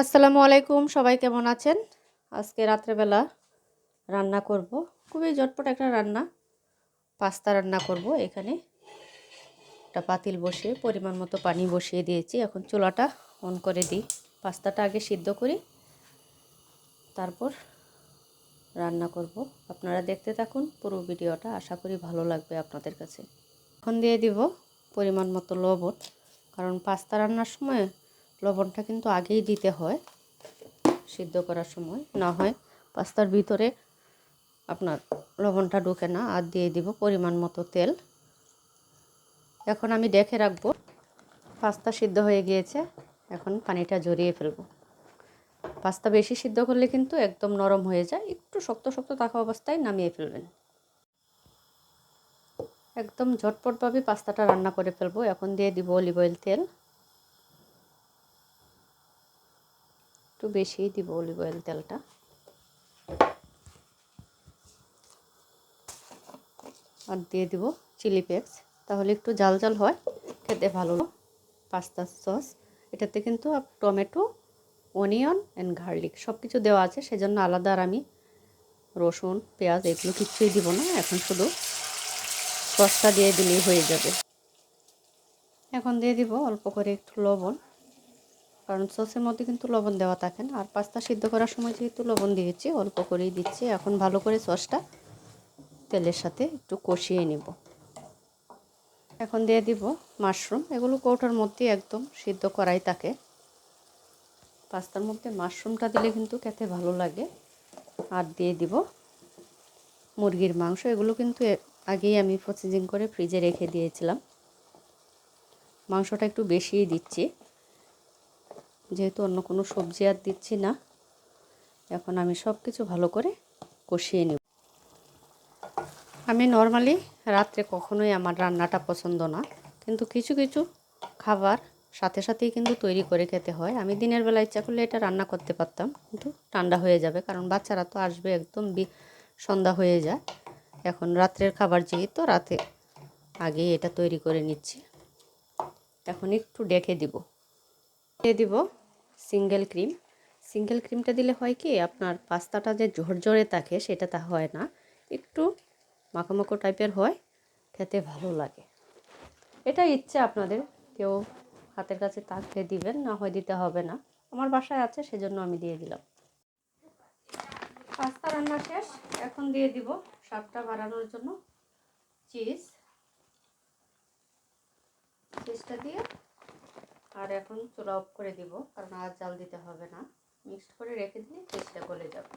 আসসালামু আলাইকুম, সবাই কেমন আছেন? আজকে রাত্রেবেলা রান্না করব। খুবই ঝটপট একটা রান্না, পাস্তা রান্না করব এখানে। একটা পাতিল বসিয়ে, পরিমাণ মতো পানি বসিয়ে দিয়েছি। এখন চুলাটা অন করে দিই। পাস্তাটা আগে সিদ্ধ করি, তারপর রান্না করব। আপনারা দেখতে থাকুন পুরো ভিডিওটা, আশা করি ভালো লাগবে আপনাদের কাছে। এখন দিয়ে দিব পরিমাণ মতো লবণ, কারণ পাস্তা রান্নার সময় লবণটা কিন্তু আগেই দিতে হয়, সিদ্ধ করার সময়। না হয় পাস্তার ভিতরে আপনার লবণটা ঢুকে না, আর দিয়ে দিব পরিমাণ মতো তেল। এখন আমি দেখে রাখব, পাস্তা সিদ্ধ হয়ে গিয়েছে, এখন পানিটা জড়িয়ে ফেলব। পাস্তা বেশি সিদ্ধ করলে কিন্তু একদম নরম হয়ে যায়, একটু শক্ত শক্ত থাকা অবস্থায় নামিয়ে ফেলবেন। একদম ঝটপটভাবে পাস্তাটা রান্না করে ফেলব। এখন দিয়ে দিব অলিভ অয়েল তেল। একটু বেশিই দিব অলিভ অয়েল তেলটা। আর দিয়ে দিব চিলি ফ্লেক্স। তাহলে একটু জাল জাল হয়, খেতে ভালো পাস্তা সস, এটাতে কিন্তু টমেটো, অনিয়ন অ্যান্ড গার্লিক সব কিছু দেওয়া আছে। সেজন্য আলাদা আর আমি রসুন, পেঁয়াজ এগুলো কিছুই দিব না। এখন শুধু সসটা দিয়ে দিলেই হয়ে যাবে। এখন দিয়ে দিব অল্প করে একটু লবণ। কারণ সসের মধ্যে কিন্তু লবণ দেওয়া থাকে না। আর পাস্তা সিদ্ধ করার সময় যেহেতু লবণ দিয়েছি, অল্প করেই দিচ্ছি। এখন ভালো করে সসটা তেলের সাথে একটু কষিয়ে নিব। এখন দিয়ে দিব মাশরুম। এগুলো কৌটার মধ্যে একদম সিদ্ধ করাই থাকে। পাস্তার মধ্যে মাশরুমটা দিলে কিন্তু খেতে ভালো লাগে। আর দিয়ে দিব মুরগির মাংস। এগুলো কিন্তু আগেই আমি প্রসেসিং করে ফ্রিজে রেখে দিয়েছিলাম। মাংসটা একটু বেশিই দিচ্ছি। যেহেতু অন্য কোনো সবজি আর দিচ্ছি না, এখন আমি সব কিছু ভালো করে কষিয়ে নেব। আমি নর্মালি রাত্রে কখনোই আমার রান্নাটা পছন্দ না, কিন্তু কিছু কিছু খাবার সাথে সাথেই কিন্তু তৈরি করে খেতে হয়। আমি দিনের বেলা ইচ্ছা করলে এটা রান্না করতে পারতাম, কিন্তু ঠান্ডা হয়ে যাবে, কারণ বাচ্চারা তো আসবে একদম বি সন্ধ্যা হয়ে যায়। এখন রাত্রের খাবার যেহেতু, রাতে আগে এটা তৈরি করে নিচ্ছি। এখন একটু ডেকে দিব। দিব সিঙ্গেল ক্রিম। সিঙ্গেল ক্রিমটা দিলে হয় কি, আপনার পাস্তাটা যে ঝরঝরে থাকে সেটা তা হয় না। একটু মাখো টাইপের হয়, খেতে ভালো লাগে। এটা ইচ্ছে আপনাদের, কেউ হাতের কাছে থাকলে দিবেন, না হয় দিতে হবে না। আমার বাসায় আছে, সেজন্য আমি দিয়ে দিলাম। পাস্তা রান্না শেষ, এখন দিয়ে দিব স্বাদটা বাড়ানোর জন্য। চিজ। চিজটা দিয়ে আর এখন চুলা অফ করে দিব, কারণ আর জাল দিতে হবে না। মিক্সড করে রেখে দিলে চেষ্টা গলে যাবে।